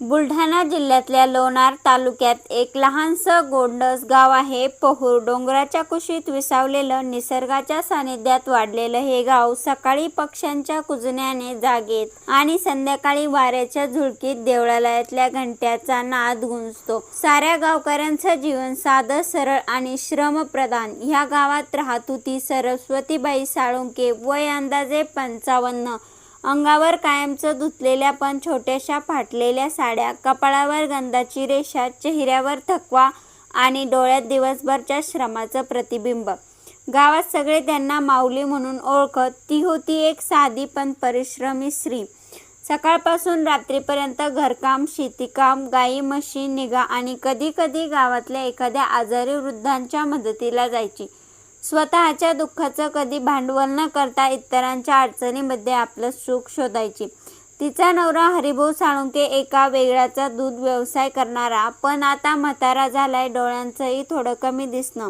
बुलढाणा जिल्ह्यातल्या लोणार तालुक्यात एक लहानसं गोंडस गाव आहे. पहूर डोंगराच्या कुशीत विसावलेलं निसर्गाच्या सानिध्यात वाढलेलं हे गाव सकाळी पक्ष्यांच्या कुजण्याने जागेत आणि संध्याकाळी वाऱ्याच्या झुळकीत देवळालयातल्या घंट्याचा नाद गुंजतो. साऱ्या गावकऱ्यांचं जीवन साधं सरळ आणि श्रमप्रधान. ह्या गावात राहत होती सरस्वतीबाई साळुंके. वय अंदाजे पंचावन्न. अंगावर कायमचं धुतलेल्या पण छोट्याशा फाटलेल्या साड्या कपाळावर गंधाची रेषा चेहऱ्यावर थकवा आणि डोळ्यात दिवसभरच्या श्रमाचं प्रतिबिंब. गावात सगळे त्यांना माऊली म्हणून ओळखत ती होती एक साधी पण परिश्रमी स्त्री. सकाळपासून रात्रीपर्यंत घरकाम शेतीकाम गाई म्हशी निगा आणि कधी कधी गावातल्या एखाद्या आजारी वृद्धांच्या मदतीला जायची. स्वतःच्या दुःखाचं कधी भांडवल न करता इतरांच्या अडचणीमध्ये आपलं सुख शोधायची. तिचा नवरा हरिभाऊ साळुंके एका वेगळ्याचा दूध व्यवसाय करणारा पण आता म्हातारा झालाय डोळ्यांचंही थोडं कमी दिसणं.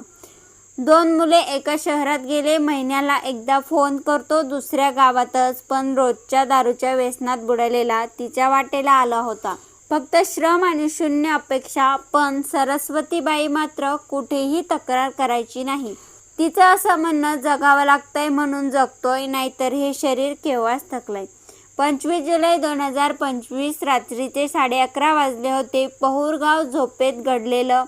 दोन मुले एका शहरात गेले महिन्याला एकदा फोन करतो दुसऱ्या गावातच पण रोजच्या दारूच्या व्यसनात बुडालेला तिच्या वाटेला आला होता. फक्त श्रम आणि शून्य अपेक्षा पण सरस्वतीबाई मात्र कुठेही तक्रार करायची नाही. तिचं असं म्हणणं जगावं लागतंय म्हणून जगतोय नाहीतर हे शरीर केव्हाच थकलंय. पंचवीस जुलै दोन हजार पंचवीस रात्रीचे साडे अकरा वाजले होते. पहुरगाव झोपेत घडलेलं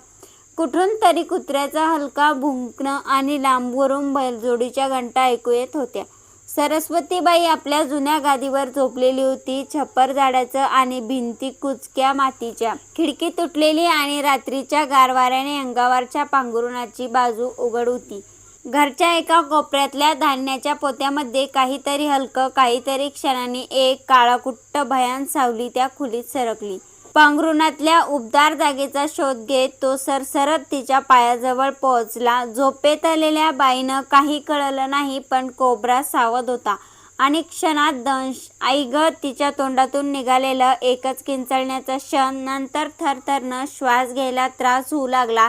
कुठून तरी कुत्र्याचा हलका भुंकणं आणि लांबवरून बैलजोडीच्या घंटा ऐकू येत होत्या. सरस्वतीबाई आपल्या जुन्या गादीवर झोपलेली होती. छप्पर झाडाचं आणि भिंती कुचक्या मातीच्या. खिडकी तुटलेली आणि रात्रीच्या गारवाऱ्याने अंगावरच्या पांघरुणाची बाजू उघड होती. घरच्या एका कोपऱ्यातल्या धान्याच्या पोत्यामध्ये काहीतरी हलकं काहीतरी क्षणाने एक काळाकुट्ट भयान सावली त्या खोलीत सरकली. पांघरुणातल्या उबदार जागेचा शोध घेत तो सरसरत तिच्या पायाजवळ पोहोचला. झोपेत आलेल्या बाईनं काही कळलं नाही पण कोबरा सावध होता. आणि क्षणात दंश आई ग तिच्या तोंडातून निघालेलं एकच किंचळण्याचा क्षण नंतर थरथरनं श्वास घ्यायला त्रास होऊ लागला.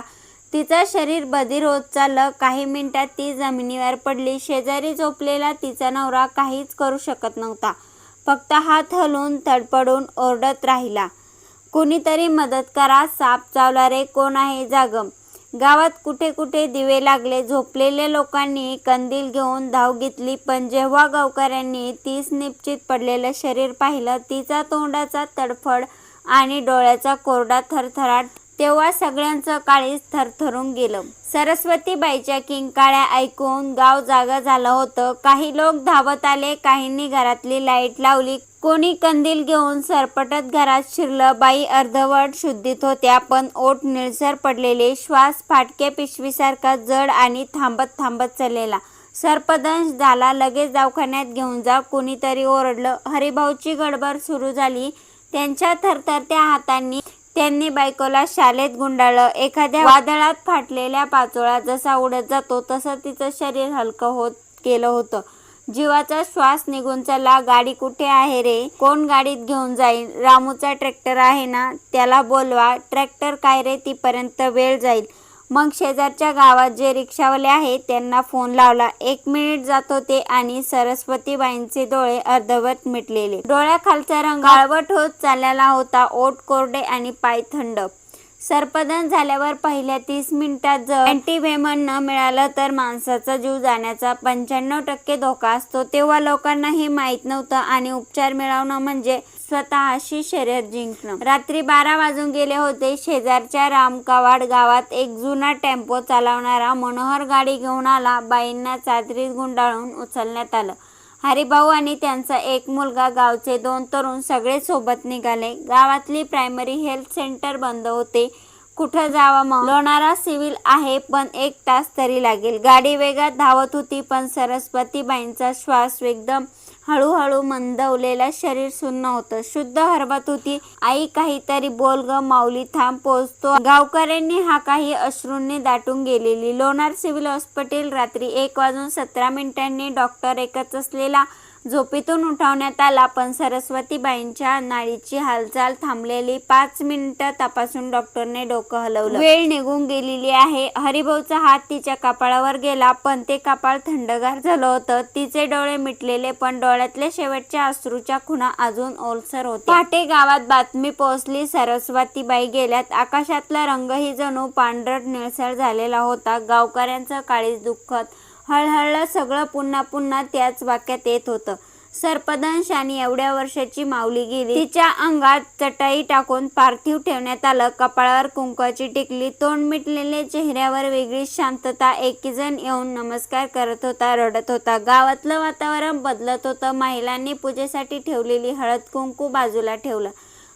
तिचा शरीर बधीर होत चाललं काही मिनिटात ती जमिनीवर पडली. शेजारी झोपलेला तिचा नवरा काहीच करू शकत नव्हता. फक्त हात हलवून तडपडून ओरडत राहिला. कुणीतरी मदत करा साप चावला रे कोण आहे जागम? गावात कुठे कुठे दिवे लागले. झोपलेल्या लोकांनी कंदील घेऊन धाव घेतली पण जेव्हा गावकऱ्यांनी तीच निश्चित पडलेलं शरीर पाहिलं तिचा तोंडाचा तडफड आणि डोळ्याचा कोरडा थरथराट तेव्हा सगळ्यांचं काळीच थरथरून गेलं. सरस्वतीबाईच्या किंकाळ्या ऐकून गाव जागा झालं होतं. काही लोक धावत आले काहींनी घरातली लाइट लावली. कोणी कंदील घेऊन सरपटत घरात शिरलं. बाई अर्धवट शुद्धीत होत्या पण ओठ निळसर पडलेले. श्वास फाटक्या पिशवीसारखा जड आणि थांबत थांबत चाललेला. सर्पदंश झाला लगेच दवाखान्यात घेऊन जा कोणीतरी ओरडलं. हरिभाऊची गडबड सुरू झाली. त्यांच्या थरथरत्या हातांनी त्यांनी बायकोला शाळेत गुंडाळलं. एखाद्या वादळात फाटलेल्या पाचोळा जसा उडत जातो तसं तिचं शरीर हलकं होत गेलं होतं. जीवाचा श्वास निघून चला गाडी कुठे आहे रे? कोण गाडीत घेऊन जाईल? रामूचा ट्रॅक्टर आहे ना? त्याला बोलवा ट्रॅक्टर काय रे? तीपर्यंत वेळ जाईल. मग शेजारच्या गावात जे रिक्षावाले आहेत त्यांना फोन लावला. एक मिनिट जात होते आणि सरस्वतीबाईंचे डोळे अर्धवट मिटलेले. डोळ्याखालचा रंग काळवट होत चाललेला होता. ओठ कोरडे आणि पाय थंड. सर्पदन झाल्यावर पहिल्या तीस मिनिटात जर अँटीव्हेमन न मिळालं तर माणसाचा जीव जाण्याचा पंच्याण्णव टक्के धोका असतो. तेव्हा लोकांना हे माहीत नव्हतं आणि उपचार मिळवणं म्हणजे स्वतःशी शर्यत जिंकणं. रात्री बारा वाजून गेले होते. शेजारच्या रामकावाड गावात एक जुना टेम्पो चालवणारा मनोहर गाडी घेऊन आला. बाईंना चादरीत गुंडाळून उचलण्यात आलं. हरिभाऊ आणि त्यांचा एक मुलगा गावचे दोन तरुण सगळे सोबत निघाले. गावातली प्रायमरी हेल्थ सेंटर बंद होते. कुठं जावा मग? लोणारा सिव्हिल आहे पण एक तास तरी लागेल. गाडी वेगात धावत होती पण सरस्वतीबाईंचा श्वास एकदम हळूहळू मंदवलेलं शरीर सुन्न होतं. शुद्ध हरबत होती. आई काहीतरी बोल ग माऊली थांब पोचतो. गावकऱ्यांनी हा काही अश्रूंनी दाटून गेलेली. लोणार सिव्हिल हॉस्पिटल रात्री एक वाजून सतरा मिनिटांनी डॉक्टर एकच असलेला झोपेतून उठवण्यात आला पण सरस्वतीबाईंच्या नाळीची हालचाल थांबलेली पाच मिनिटं तपासून डॉक्टरने डोकं हलवलं. वेळ निघून गेलेली आहे. हरिभाऊचा हात तिच्या कपाळावर गेला पण ते कपाळ थंडगार झालं होतं. तिचे डोळे मिटलेले पण डोळ्यातल्या शेवटच्या अश्रूच्या खुणा अजून ओलसर होते पहाटे गावात बातमी पोहोचली. सरस्वतीबाई गेल्यात. आकाशातला रंगही जणू पांढरट निळसर झालेला होता. गावकऱ्यांचं काळीच दुःखत हळहळलं सगळं पुन्हा पुन्हा त्याच वाक्यात येत होतं. सरपदंश आणि एवढ्या वर्षाची माऊली गेली. तिच्या अंगात चटाई टाकून पार्थिव ठेवण्यात आलं. कपाळावर कुंकवाची टिकली. तोंड मिटलेले चेहऱ्यावर वेगळी शांतता. एकीजण येऊन नमस्कार करत होता रडत होता. गावातलं वातावरण बदलत होतं. महिलांनी पूजेसाठी ठेवलेली हळद कुंकू बाजूला ठेवलं.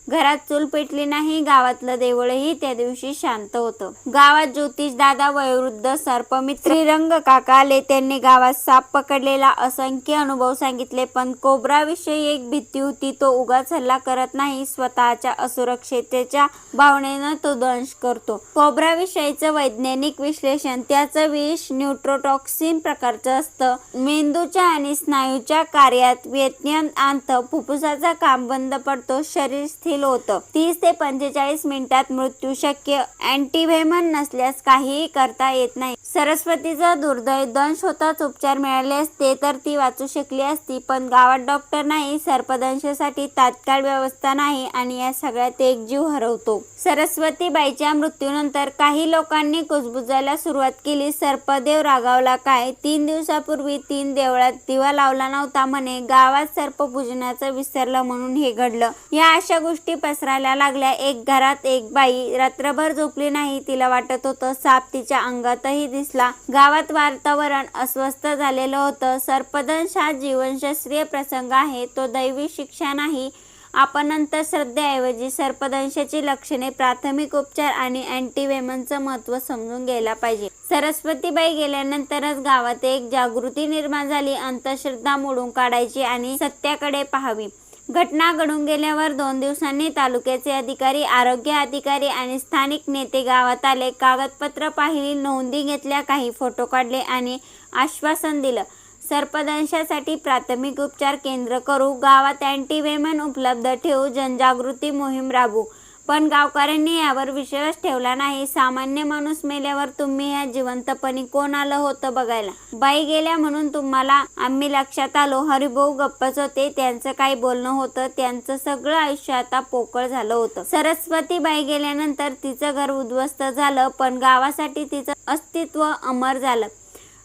घरात चूल पेटली नाही गावातलं देवळही त्या दिवशी शांत होतं. गावात ज्योतिष दादा वयोवृद्ध सर्पमित्र श्रीरंग काका आले. त्यांनी गावात साप पकडलेला असंख्य अनुभव सांगितले पण कोबराविषयी एक भीती होती तो उगाच हल्ला करत नाही स्वतःच्या असुरक्षतेच्या भावनेनं तो दंश करतो. कोबराविषयीचं वैज्ञानिक विश्लेषण त्याचं विष न्यूट्रोटॉक्सिन प्रकारचं असतं. मेंदूच्या आणि स्नायूच्या कार्यात व्यत्यय आणतं. फुफ्फुसाचा काम बंद पडतो. शरीर स्थिर होतं. तीस ते पंचेचाळीस मिनिटात मृत्यू शक्य. अँटीव्हेमन नसल्यास काहीही करता येत नाही. सरस्वतीचा दुर्दैव दंश होताच उपचार मिळाले असते तर ती वाचू शकली असती. पण गावात डॉक्टर नाही सर्पदंशासाठी तात्काळ व्यवस्था नाही आणि या सगळ्यात एक जीव हरवतो. सरस्वतीबाईच्या मृत्यूनंतर काही लोकांनी कुजबुजायला सुरुवात केली. सर्पदेव रागावला काय? तीन दिवसापूर्वी तीन देवळात दिवा लावला नव्हता म्हणे. गावात सर्प पूजनाचं विसरलं म्हणून हे घडलं. या अशा गोष्टी पसरायला लागल्या. एक घरात एक बाई रात्रभर झोपली नाही. तिला वाटत होतं साप तिच्या अंगातही दिसला. गावात वातावरण अस्वस्थ झालेलं होतं. सर्पदंश हा जीवनशास्त्रीय प्रसंग आहे. तो दैवी शिक्षा नाही. आपण नंतर श्रद्धेऐवजी सर्पदंशाची लक्षणे प्राथमिक उपचार आणि अँटीवेमनचं महत्त्व समजून घ्यायला पाहिजे. सरस्वतीबाई गेल्यानंतरच गावात एक जागृती निर्माण झाली. अंधश्रद्धा मोडून काढायची आणि सत्याकडे पाहावी. घटना घडून गेल्यावर दोन दिवसांनी तालुक्याचे अधिकारी आरोग्य अधिकारी आणि स्थानिक नेते गावात आले. कागदपत्र पाहिली नोंदी घेतल्या काही फोटो काढले आणि आश्वासन दिलं. सर्पदंशासाठी प्राथमिक उपचार केंद्र करू. गावात अँटीवेमन उपलब्ध ठेवू. जनजागृती मोहीम राबवू. पण गावकऱ्यांनी यावर विश्वास ठेवला नाही. सामान्य माणूस मेल्यावर तुम्ही या जिवंतपणी कोण आलं होतं बघायला? बाई गेल्या म्हणून तुम्हाला आम्ही लक्षात आलो. हरिभाऊ गप्पच होते. त्यांचं काही बोलणं होतं? त्यांचं सगळं आयुष्य आता पोकळ झालं होतं. सरस्वती बाई गेल्यानंतर तिचं घर उद्ध्वस्त झालं पण गावासाठी तिचं अस्तित्व अमर झालं.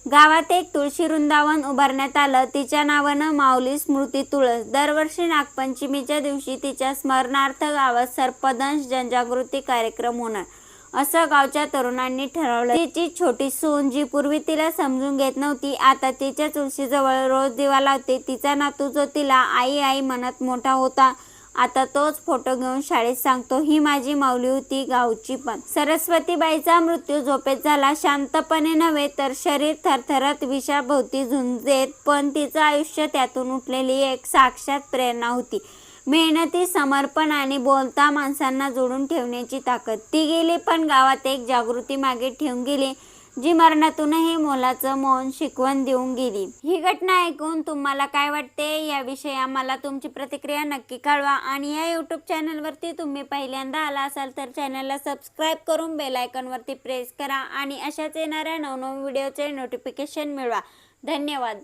गावात एक तुळशी वृंदावन उभारण्यात आलं. तिच्या नावानं माऊली स्मृती तुळस. दरवर्षी नागपंचमीच्या दिवशी तिच्या स्मरणार्थ गावात सर्पदंश जनजागृती कार्यक्रम होणार. असं गावच्या तरुणांनी ठरवलं. तिची छोटी सून जी पूर्वी तिला समजून घेत नव्हती आता तिच्या तुळशीजवळ रोज दिवा लावते. तिचा नातू जो तिला आई आई म्हणत मोठा होता आता तोच फोटो घेऊन शाळेत सांगतो ही माझी माऊली होती गावची पण. सरस्वतीबाईचा मृत्यू झोपेत झाला. शांतपणे नव्हे तर शरीर थरथरत विषाभोवती झुंजेत. पण तिचं आयुष्य त्यातून उठलेली एक साक्षात प्रेरणा होती. मेहनती समर्पण आणि बोलता माणसांना जोडून ठेवण्याची ताकद. ती गेली पण गावात एक जागृती मागे ठेवून गेली. जी मरणातूनही मोलाचं मौन शिकवण देऊन गेली. ही घटना ऐकून तुम्हाला काय वाटते? याविषयी आम्हाला तुमची प्रतिक्रिया नक्की कळवा आणि या यूट्यूब चॅनलवरती तुम्ही पहिल्यांदा आला असाल तर चॅनलला सबस्क्राईब करून बेलायकनवरती प्रेस करा आणि अशाच येणाऱ्या नवनवीन व्हिडिओचे नोटिफिकेशन मिळवा. धन्यवाद.